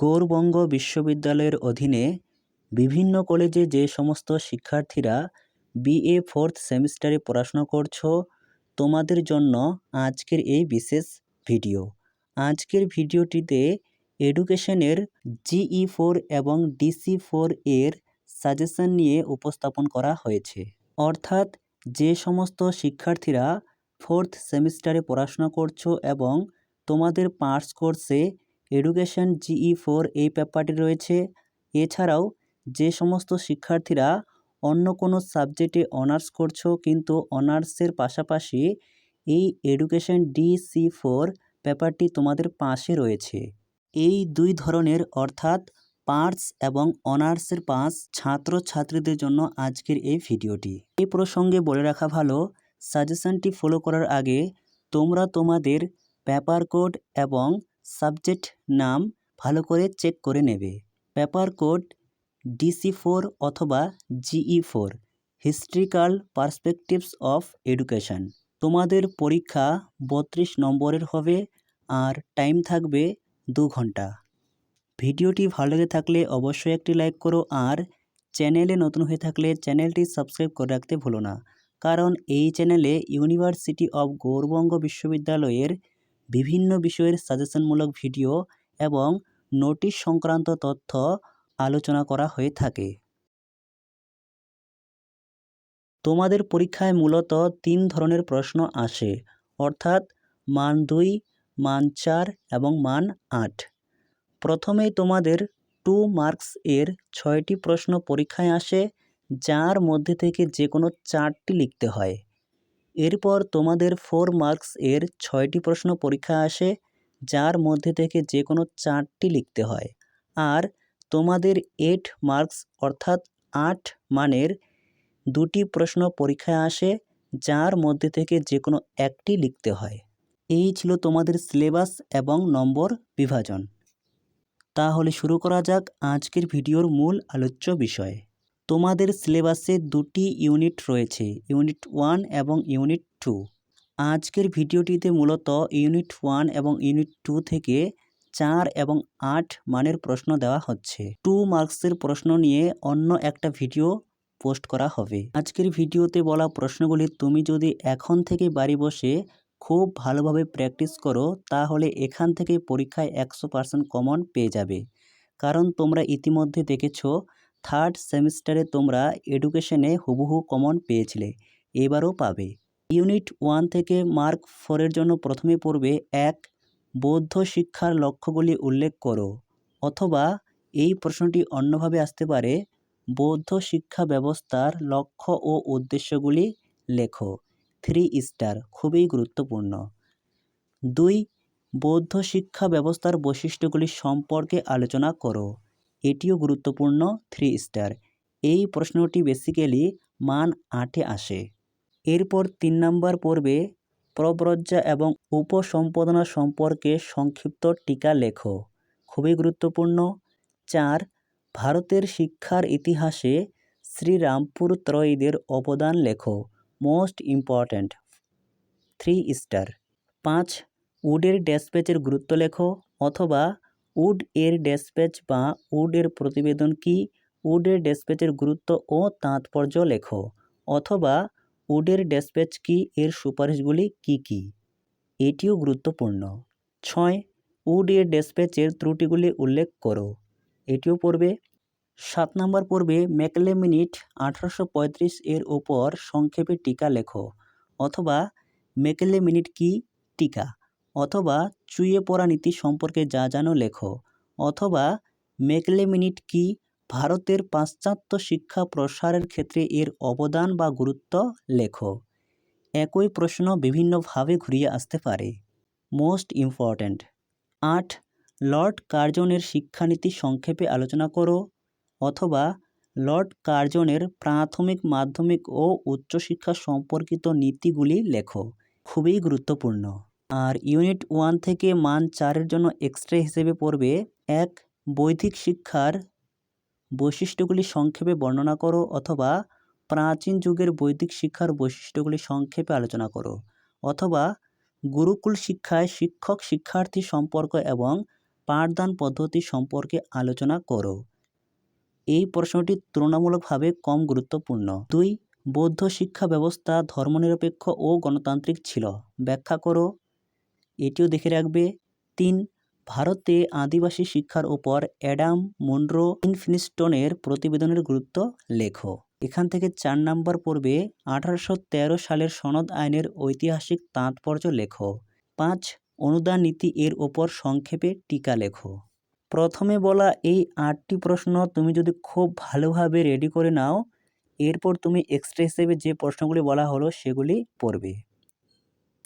গৌরবঙ্গ বিশ্ববিদ্যালয়ের অধীনে বিভিন্ন কলেজে যে সমস্ত শিক্ষার্থীরা বিএ ফোর্থ সেমিস্টারে পড়াশোনা করছ, তোমাদের জন্য আজকের এই বিশেষ ভিডিও। আজকের ভিডিওটিতে এডুকেশনের জিই ফোর এবং ডিসি ফোর এর সাজেশন নিয়ে উপস্থাপন করা হয়েছে। অর্থাৎ যে সমস্ত শিক্ষার্থীরা ফোর্থ সেমিস্টারে পড়াশোনা করছ এবং তোমাদের পার্স কোর্সে এডুকেশন, জিই ফোর এই পেপারটি রয়েছে। এছাড়াও যে সমস্ত শিক্ষার্থীরা অন্য কোনো সাবজেক্টে অনার্স করছ, কিন্তু অনার্সের পাশাপাশি এই এডুকেশন ডিসি ফোর পেপারটি তোমাদের পাশে রয়েছে। এই দুই ধরনের অর্থাৎ পার্টস এবং অনার্সের পাস ছাত্রছাত্রীদের জন্য আজকের এই ভিডিওটি। এই প্রসঙ্গে বলে রাখা ভালো, সাজেশনটি ফলো করার আগে তোমরা তোমাদের পেপার কোড এবং সাবজেক্ট নাম ভালো করে চেক করে নেবে। পেপার কোড ডিসি ফোর অথবা GE four, historical perspectives of education. তোমাদের পরীক্ষা বত্রিশ নম্বরের হবে আর টাইম থাকবে দু ঘণ্টা। ভিডিওটি ভালো লেগে থাকলে অবশ্যই একটি লাইক করো আর চ্যানেলে নতুন হয়ে থাকলে চ্যানেলটি সাবস্ক্রাইব করে রাখতে ভুলো না, কারণ এই চ্যানেলে ইউনিভার্সিটি অব গৌরবঙ্গ বিশ্ববিদ্যালয়ের বিভিন্ন বিষয়ের সাজেশনমূলক ভিডিও এবং নোটিশ সংক্রান্ত তথ্য আলোচনা করা হয়ে থাকে। তোমাদের পরীক্ষায় মূলত তিন ধরনের প্রশ্ন আসে, অর্থাৎ মান দুই, মান চার এবং মান আট। প্রথমেই তোমাদের টু মার্কস এর ছয়টি প্রশ্ন পরীক্ষায় আসে, যার মধ্যে থেকে যে কোনো চারটি লিখতে হয়। এরপর তোমাদের ফোর মার্কস এর ছয়টি প্রশ্ন পরীক্ষা আসে, যার মধ্যে থেকে যে কোনো চারটি লিখতে হয়। আর তোমাদের এইট মার্কস অর্থাৎ আট মানের দুটি প্রশ্ন পরীক্ষায় আসে, যার মধ্যে থেকে যে কোনো একটি লিখতে হয়। এই ছিল তোমাদের সিলেবাস এবং নম্বর বিভাজন। তাহলে শুরু করা যাক আজকের ভিডিওর মূল আলোচ্য বিষয়। তোমাদের সিলেবাসে দুটি ইউনিট রয়েছে, ইউনিট ওয়ান এবং ইউনিট টু। আজকের ভিডিওটিতে মূলত ইউনিট ওয়ান এবং ইউনিট টু থেকে চার এবং আট মানের প্রশ্ন দেওয়া হচ্ছে। টু মার্কসের প্রশ্ন নিয়ে অন্য একটা ভিডিও পোস্ট করা হবে। আজকের ভিডিওতে বলা প্রশ্নগুলি তুমি যদি এখন থেকে বাড়ি বসে খুব ভালোভাবে প্র্যাকটিস করো, তাহলে এখান থেকে পরীক্ষায় একশো পার্সেন্ট কমন পেয়ে যাবে। কারণ তোমরা ইতিমধ্যে দেখেছ থার্ড সেমিস্টারে তোমরা এডুকেশনে হুবহু কমন পেয়েছিলে, এবারও পাবে। ইউনিট ওয়ান থেকে মার্ক ফোরের জন্য প্রথমে পড়বে এক, বৌদ্ধ শিক্ষার লক্ষ্যগুলি উল্লেখ করো, অথবা এই প্রশ্নটি অন্যভাবে আসতে পারে, বৌদ্ধ শিক্ষা ব্যবস্থার লক্ষ্য ও উদ্দেশ্যগুলি লেখো, থ্রি স্টার, খুবই গুরুত্বপূর্ণ। দুই, বৌদ্ধ শিক্ষা ব্যবস্থার বৈশিষ্ট্যগুলি সম্পর্কে আলোচনা করো এটিও গুরুত্বপূর্ণ থ্রি স্টার এই প্রশ্নটি বেসিক্যালি মান আটে আসে। এরপর তিন নম্বর পড়বে প্রব্রজ্জা এবং উপসম্পাদনা সম্পর্কে সংক্ষিপ্ত টিকা লেখো। খুবই গুরুত্বপূর্ণ। চার, ভারতের শিক্ষার ইতিহাসে শ্রীরামপুর ত্রয়ীদের অবদান লেখো। মোস্ট ইম্পর্ট্যান্ট থ্রি স্টার পাঁচ, উডের ড্যাসপ্যাচের গুরুত্ব লেখো অথবা উড এর ড্যাসপ্যাচ বা উড এর প্রতিবেদন কি? উডের ড্যাসপ্যাচের গুরুত্ব ও তাৎপর্য লেখো। অথবা উডের ড্যাসপ্যাচ কি? এর সুপারিশগুলি কি কি? এটিও গুরুত্বপূর্ণ। ছয়, উড এর ড্যাসপ্যাচের ত্রুটিগুলি উল্লেখ করো। এটিও পড়বে। সাত নম্বর পড়বে ম্যাকলে মিনিট আঠারোশো এর ওপর সংক্ষেপে টিকা লেখো। অথবা মেকেলে মিনিট কি? টিকা। অথবা চুইয়ে পড়া নীতি সম্পর্কে যা জানো লেখো। অথবা মেকলে মিনিট কি ভারতের পাশ্চাত্য শিক্ষা প্রসারের ক্ষেত্রে এর অবদান বা গুরুত্ব লেখো। একই প্রশ্ন বিভিন্নভাবে ঘুরিয়ে আসতে পারে। Most important. আট, লর্ড কার্জনের শিক্ষানীতি সংক্ষেপে আলোচনা করো। অথবা লর্ড কার্জনের প্রাথমিক, মাধ্যমিক ও উচ্চশিক্ষা সম্পর্কিত নীতিগুলি লেখো। খুবই গুরুত্বপূর্ণ। আর ইউনিট ওয়ান থেকে মান চারের জন্য এক্সট্রা হিসেবে পড়বে এক বৈদিক শিক্ষার বৈশিষ্ট্যগুলি সংক্ষেপে বর্ণনা করো অথবা প্রাচীন যুগের বৈদিক শিক্ষার বৈশিষ্ট্যগুলি সংক্ষেপে আলোচনা করো অথবা গুরুকুল শিক্ষায় শিক্ষক শিক্ষার্থী সম্পর্ক এবং পাঠদান পদ্ধতি সম্পর্কে আলোচনা করো। এই প্রশ্নটি তুলনামূলকভাবে কম গুরুত্বপূর্ণ। দুই, বৌদ্ধ শিক্ষা ব্যবস্থা ধর্মনিরপেক্ষ ও গণতান্ত্রিক ছিল। ব্যাখ্যা করো এটিও দেখে রাখবে। তিন, ভারতে আদিবাসী শিক্ষার ওপর অ্যাডাম মনরো ইনফিনিস্টনের প্রতিবেদনের গুরুত্ব লেখো। এখান থেকে চার নাম্বার পড়বে আঠারোশো তেরো সালের সনদ আইনের ঐতিহাসিক তাৎপর্য লেখো। পাঁচ, অনুদান নীতি এর ওপর সংক্ষেপে টিকা লেখো। প্রথমে বলা এই আটটি প্রশ্ন তুমি যদি খুব ভালোভাবে রেডি করে নাও, এরপর তুমি এক্সট্রা হিসেবে যে প্রশ্নগুলি বলা হলো সেগুলি পড়বে।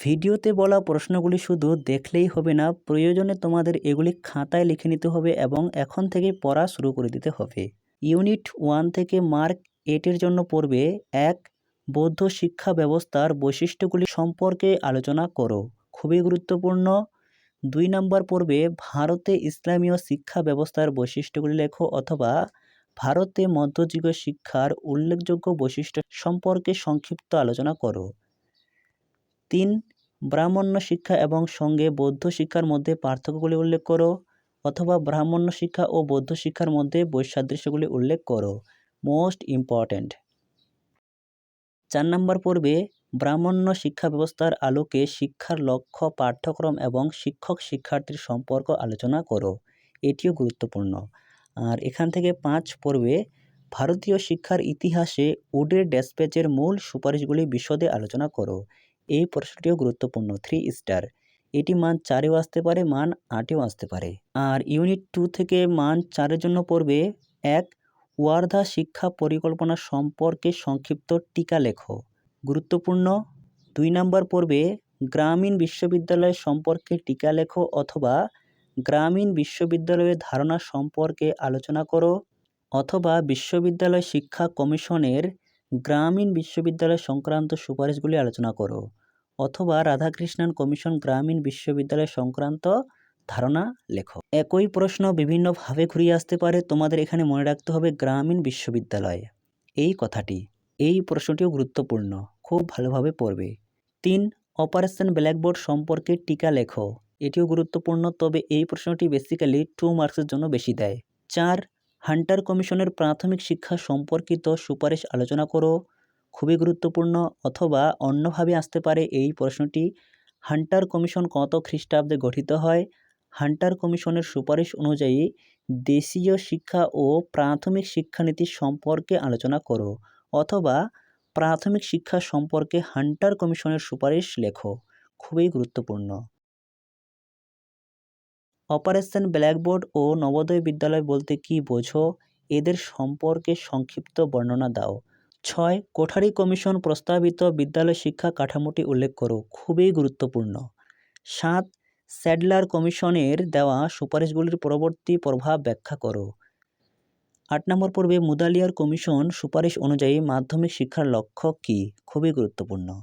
ভিডিওতে বলা প্রশ্নগুলি শুধু দেখলেই হবে না, প্রয়োজনে তোমাদের এগুলি খাতায় লিখে নিতে হবে এবং এখন থেকে পড়া শুরু করে দিতে হবে। ইউনিট ওয়ান থেকে মার্ক এটের জন্য পড়বে এক, বৌদ্ধ শিক্ষা ব্যবস্থার বৈশিষ্ট্যগুলি সম্পর্কে আলোচনা করো, খুবই গুরুত্বপূর্ণ। দুই নম্বর পড়বে ভারতে ইসলামীয় শিক্ষা ব্যবস্থার বৈশিষ্ট্যগুলি লেখো অথবা ভারতে মধ্যযুগীয় শিক্ষার উল্লেখযোগ্য বৈশিষ্ট্য সম্পর্কে সংক্ষিপ্ত আলোচনা করো। তিন, ব্রাহ্মণ্য শিক্ষা এবং সঙ্গে বৌদ্ধ শিক্ষার মধ্যে পার্থক্যগুলি উল্লেখ করো অথবা ব্রাহ্মণ্য শিক্ষা ও বৌদ্ধ শিক্ষার মধ্যে বৈসাদৃশ্যগুলি উল্লেখ করো। Most important. চার নম্বর পর্বে, ব্রাহ্মণ্য শিক্ষা ব্যবস্থার আলোকে শিক্ষার লক্ষ্য, পাঠ্যক্রম এবং শিক্ষক শিক্ষার্থীর সম্পর্ক আলোচনা করো। এটিও গুরুত্বপূর্ণ। আর এখান থেকে পাঁচ পর্বে, ভারতীয় শিক্ষার ইতিহাসে উডের ড্যাসপ্যাচের মূল সুপারিশগুলি বিশদে আলোচনা করো। এই প্রশ্নটিও গুরুত্বপূর্ণ থ্রি স্টার এটি মান চারেও আসতে পারে, মান আটেও আসতে পারে। আর ইউনিট টু থেকে মান চারের জন্য পড়বে, এক, ওয়ার্ধা শিক্ষা পরিকল্পনা সম্পর্কে সংক্ষিপ্ত টিকা লেখো। গুরুত্বপূর্ণ, দুই নম্বর পড়বে, গ্রামীণ বিশ্ববিদ্যালয় সম্পর্কে টিকা লেখো অথবা গ্রামীণ বিশ্ববিদ্যালয়ের ধারণা সম্পর্কে আলোচনা করো অথবা বিশ্ববিদ্যালয় শিক্ষা কমিশনের গ্রামীণ বিশ্ববিদ্যালয় সংক্রান্ত সুপারিশগুলি আলোচনা করো, অথবা রাধাকৃষ্ণন কমিশন গ্রামীণ বিশ্ববিদ্যালয় সংক্রান্ত ধারণা লেখো। একই প্রশ্ন বিভিন্নভাবে ঘুরিয়ে আসতে পারে, তোমাদের এখানে মনে রাখতে হবে গ্রামীণ বিশ্ববিদ্যালয়। এই কথাটি, এই প্রশ্নটিও গুরুত্বপূর্ণ, খুব ভালোভাবে পড়বে। তিন, অপারেশন ব্ল্যাকবোর্ড সম্পর্কে টিকা লেখো, এটিও গুরুত্বপূর্ণ, তবে এই প্রশ্নটি বেসিক্যালি টু মার্কসের জন্য বেশি দেয়। চার হান্টার কমিশনের প্রাথমিক শিক্ষা সম্পর্কিত সুপারিশ আলোচনা করো। খুবই গুরুত্বপূর্ণ, অথবা অন্যভাবে আসতে পারে এই প্রশ্নটি। হান্টার কমিশন কত খ্রিস্টাব্দে গঠিত হয়? হান্টার কমিশনের সুপারিশ অনুযায়ী দেশীয় শিক্ষা ও প্রাথমিক শিক্ষানীতি সম্পর্কে আলোচনা করো, অথবা প্রাথমিক শিক্ষা সম্পর্কে হান্টার কমিশনের সুপারিশ লেখো। খুবই গুরুত্বপূর্ণ। অপারেশন ব্ল্যাকবোর্ড ও নবোদয় বিদ্যালয় বলতে কি বোঝো? এদের সম্পর্কে সংক্ষিপ্ত বর্ণনা দাও। ছয়, কোঠারি কমিশন প্রস্তাবিত বিদ্যালয় শিক্ষা কাঠামোটি উল্লেখ করো, খুবই গুরুত্বপূর্ণ। সাত, স্যাডলার কমিশনের দেওয়া সুপারিশগুলির পরবর্তী প্রভাব ব্যাখ্যা করো। আট নম্বর পর্বে মুদালিয়ার কমিশন সুপারিশ অনুযায়ী মাধ্যমিক শিক্ষার লক্ষ্য কী? খুবই গুরুত্বপূর্ণ।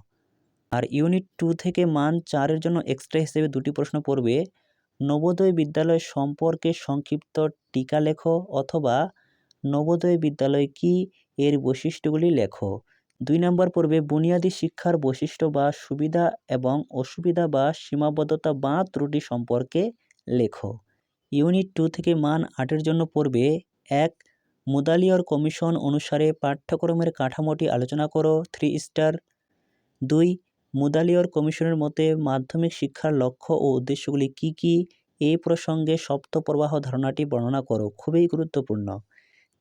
আর ইউনিট টু থেকে মান চারের জন্য এক্সট্রা হিসেবে দুটি প্রশ্ন পড়বে নবোদয় বিদ্যালয় সম্পর্কে সংক্ষিপ্ত টিকা লেখো অথবা নবোদয় বিদ্যালয় কি এর বৈশিষ্ট্যগুলি লেখো। দুই নম্বর পর্বে বুনিয়াদী শিক্ষার বৈশিষ্ট্য বা সুবিধা এবং অসুবিধা বা সীমাবদ্ধতা বা ত্রুটি সম্পর্কে লেখো। ইউনিট টু থেকে মান আটের জন্য পড়বে এক, মুদালিয়র কমিশন অনুসারে পাঠ্যক্রমের কাঠামোটি আলোচনা করো, থ্রি স্টার। দুই মুদালিয়র কমিশনের মতে, মাধ্যমিক শিক্ষার লক্ষ্য ও উদ্দেশ্যগুলি কি কি? এই প্রসঙ্গে সপ্তপ্রবাহ ধারণাটি বর্ণনা করো, খুবই গুরুত্বপূর্ণ।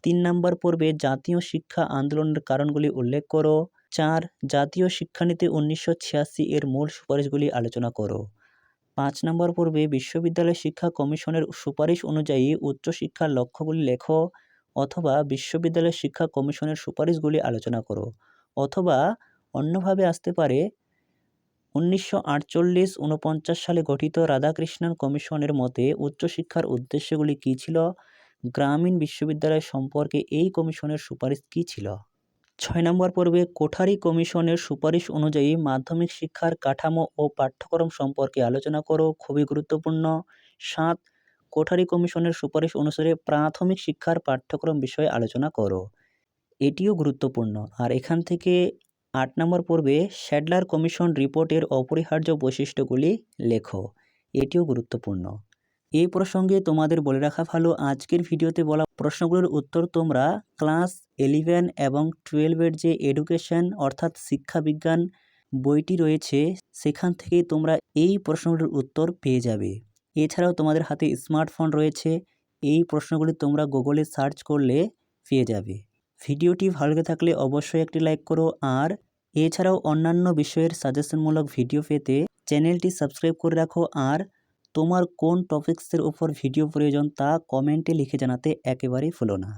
তিন নম্বর পর্বে জাতীয় শিক্ষা আন্দোলনের কারণগুলি উল্লেখ করো। চার, জাতীয় শিক্ষানীতি উনিশশো ছিয়াশি এর মূল সুপারিশগুলি আলোচনা করো। পাঁচ নম্বর পর্বে বিশ্ববিদ্যালয় শিক্ষা কমিশনের সুপারিশ অনুযায়ী উচ্চশিক্ষার লক্ষ্যগুলি লেখো অথবা বিশ্ববিদ্যালয় শিক্ষা কমিশনের সুপারিশগুলি আলোচনা করো, অথবা অন্যভাবে আসতে পারে উনিশশো আটচল্লিশ উনপঞ্চাশ সালে গঠিত রাধাকৃষ্ণন কমিশনের মতে উচ্চশিক্ষার উদ্দেশ্যগুলি কী ছিল? গ্রামীণ বিশ্ববিদ্যালয় সম্পর্কে এই কমিশনের সুপারিশ কী ছিল? ছয় নম্বর পর্বে কোঠারি কমিশনের সুপারিশ অনুযায়ী মাধ্যমিক শিক্ষার কাঠামো ও পাঠ্যক্রম সম্পর্কে আলোচনা করো, খুবই গুরুত্বপূর্ণ। সাত, কোঠারি কমিশনের সুপারিশ অনুসারে প্রাথমিক শিক্ষার পাঠ্যক্রম বিষয়ে আলোচনা করো। এটিও গুরুত্বপূর্ণ। আর এখান থেকে আট নম্বর পর্বে শ্যাডলার কমিশন রিপোর্টের অপরিহার্য বৈশিষ্ট্যগুলি লেখো। এটিও গুরুত্বপূর্ণ। এই প্রসঙ্গে তোমাদের বলে রাখা ভালো, আজকের ভিডিওতে বলা প্রশ্নগুলোর উত্তর তোমরা ক্লাস ইলেভেন এবং টুয়েলভের যে এডুকেশন অর্থাৎ শিক্ষাবিজ্ঞান বইটি রয়েছে, সেখান থেকে তোমরা এই প্রশ্নগুলোর উত্তর পেয়ে যাবে। এছাড়াও তোমাদের হাতে স্মার্টফোন রয়েছে, এই প্রশ্নগুলি তোমরা গুগলে সার্চ করলে পেয়ে যাবে। ভিডিওটি ভালো লেগে থাকলে অবশ্যই একটি লাইক করো আর এছাড়াও অন্যান্য বিষয়ের সাজেশনমূলক ভিডিও পেতে চ্যানেলটি সাবস্ক্রাইব করে রাখো আর তোমার কোন টপিক্সের উপর ভিডিও প্রয়োজন তা কমেন্টে লিখে জানাতে একেবারেই ভুলো না।